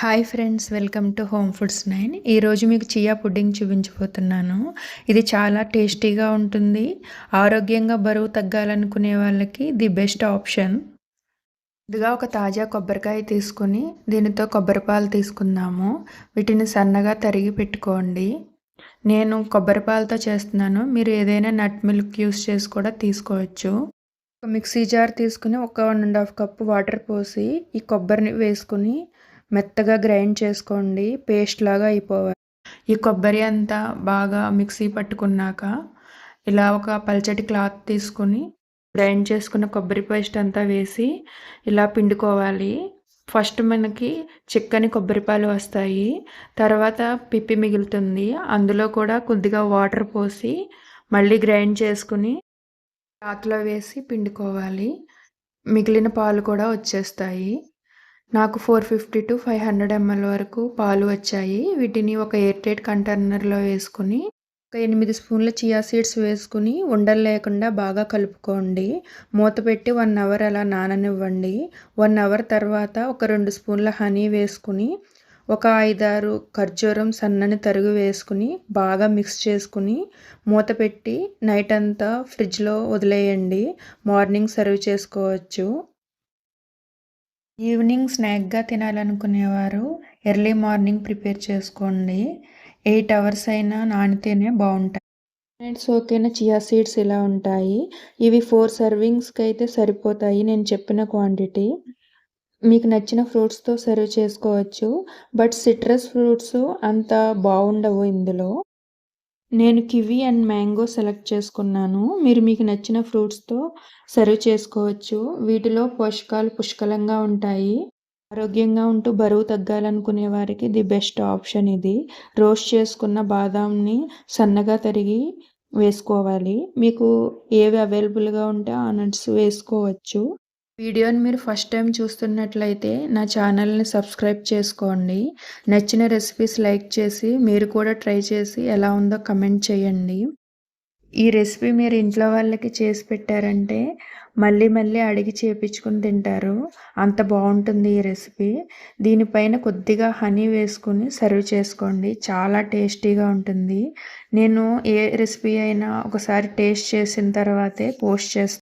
Hi friends welcome to home foods nine ఈరోజు మీకు chia pudding చూపించబోతున్నాను. ఇది చాలా టేస్టీగా ఉంటుంది. ఆరోగ్యంగా బరువు తగ్గాలనుకునే వాళ్ళకి ది బెస్ట్ ఆప్షన్. ఇదిగా ఒక తాజా కొబ్బరికాయ తీసుకుని దీనితో కొబ్బరి పాలు తీసుకుందాము. వీటిని సన్నగా తరిగి పెట్టుకోండి. నేను కొబ్బరి పాలతో చేస్తున్నాను. మీరు ఏదైనా నట్ మిల్క్ యూస్ చేసి కూడా తీసుకోవచ్చు. ఒక మిక్సీ జార్ తీసుకుని ఒక one and half cup water పోసి ఈ కొబ్బరిని వేసుకుని మెత్తగా గ్రైండ్ చేసుకోండి. పేస్ట్ లాగా అయిపోవాలి. ఈ కొబ్బరి అంతా బాగా మిక్సీ పట్టుకున్నాక ఇలా ఒక పల్చటి క్లాత్ తీసుకొని గ్రైండ్ చేసుకున్న కొబ్బరి పేస్ట్ అంతా వేసి ఇలా పిండుకోవాలి. ఫస్ట్ మనకి చిక్కని కొబ్బరిపాలు వస్తాయి. తర్వాత పిప్పి మిగులుతుంది. అందులో కూడా కొద్దిగా వాటర్ పోసి మళ్ళీ గ్రైండ్ చేసుకుని క్లాత్లో వేసి పిండుకోవాలి. మిగిలిన పాలు కూడా వచ్చేస్తాయి. నాకు four fifty to five hundred ML వరకు పాలు వచ్చాయి. వీటిని ఒక ఎయిర్ టైట్ కంటైనర్లో వేసుకుని ఒక ఎనిమిది స్పూన్ల చియా సీడ్స్ వేసుకుని ఉండలు లేకుండా బాగా కలుపుకోండి. మూత పెట్టి వన్ అవర్ అలా నాననివ్వండి. వన్ అవర్ తర్వాత ఒక రెండు స్పూన్ల హనీ వేసుకుని ఒక ఐదారు ఖర్జూరం సన్నని తరుగు వేసుకుని బాగా మిక్స్ చేసుకుని మూత పెట్టి నైట్ అంతా ఫ్రిడ్జ్లో వదిలేయండి. మార్నింగ్ సర్వ్ చేసుకోవచ్చు. ఈవినింగ్ స్నాక్గా తినాలనుకునేవారు. ఎర్లీ మార్నింగ్ ప్రిపేర్ చేసుకోండి. ఎయిట్ అవర్స్ అయినా నానితేనే బాగుంటాయి. ఫ్రెండ్స్ ఓకేనా? చియా సీడ్స్ ఇలా ఉంటాయి. ఇవి ఫోర్ సర్వింగ్స్కి అయితే సరిపోతాయి. నేను చెప్పిన క్వాంటిటీ. మీకు నచ్చిన ఫ్రూట్స్తో సర్వ్ చేసుకోవచ్చు. బట్ సిట్రస్ ఫ్రూట్స్ అంత బాగుండవు ఇందులో. నేను కివీ అండ్ మ్యాంగో సెలెక్ట్ చేసుకున్నాను. మీరు మీకు నచ్చిన ఫ్రూట్స్తో సర్వ్ చేసుకోవచ్చు. వీటిలో పోషకాలు పుష్కలంగా ఉంటాయి. ఆరోగ్యంగా ఉంటూ బరువు తగ్గాలనుకునే వారికి ది బెస్ట్ ఆప్షన్ ఇది. రోస్ట్ చేసుకున్న బాదాంని సన్నగా తరిగి వేసుకోవాలి. మీకు ఏవి అవైలబుల్గా ఉంటే ఆ నట్స్ వేసుకోవచ్చు. వీడియోని మీరు ఫస్ట్ టైం చూస్తున్నట్లయితే నా ఛానల్ని సబ్స్క్రైబ్ చేసుకోండి. నచ్చిన రెసిపీస్ లైక్ చేసి మీరు కూడా ట్రై చేసి ఎలా ఉందో కమెంట్ చేయండి. ఈ రెసిపీ మీరు ఇంట్లో వాళ్ళకి చేసి పెట్టారంటే మళ్ళీ మళ్ళీ అడిగి చేపించుకుని తింటారు. అంత బాగుంటుంది ఈ రెసిపీ దీనిపైన కొద్దిగా హనీ వేసుకుని సర్వ్ చేసుకోండి. చాలా టేస్టీగా ఉంటుంది. నేను ఏ రెసిపీ అయినా ఒకసారి టేస్ట్ చేసిన తర్వాతే పోస్ట్ చేస్తాను